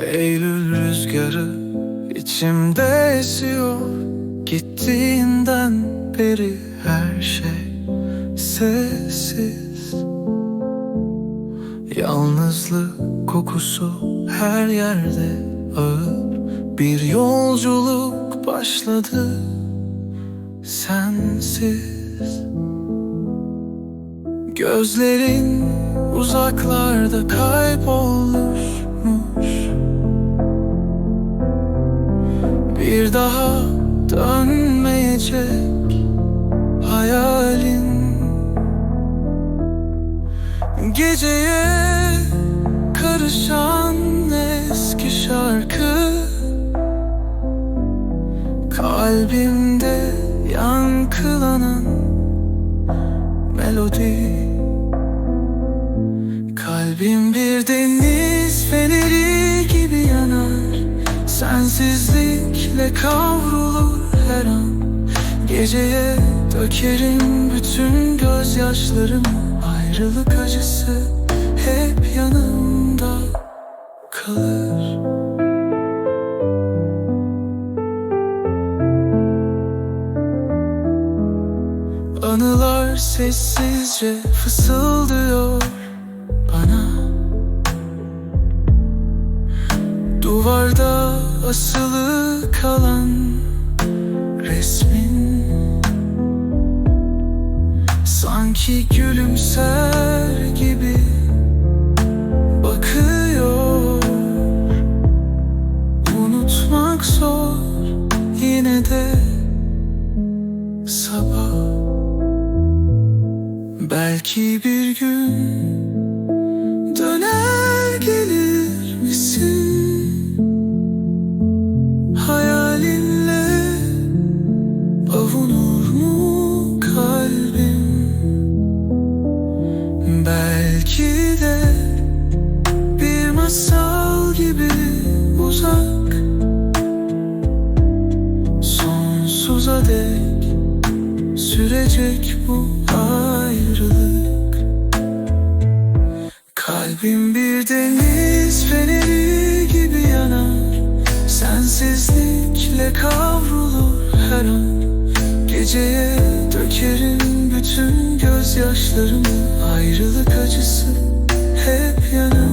Eylül rüzgarı içimde esiyor. Gittiğinden beri her şey sessiz. Yalnızlık kokusu her yerde ağır. Bir yolculuk başladı sensiz. Gözlerin uzaklarda kaybolmuş Daha dönmeyecek hayalin Geceye karışan eski şarkı Kalbimde yankılanan melodi. Kalbim bir deniz feneri gibi yanar Sensizlikle kavrulur her an. Geceye dökerim bütün gözyaşlarımı. Ayrılık acısı hep yanımda kalır. Anılar sessizce fısıldıyor bana. Duvarda asılı kalan resmin Sanki gülümser gibi bakıyor. Unutmak zor yine de sabah. Belki bir gün dek sürecek bu ayrılık. Kalbim bir deniz feneri gibi yanar. Sensizlikle kavrulur her an. Geceye dökerim bütün gözyaşlarımı. Ayrılık acısı hep yanımda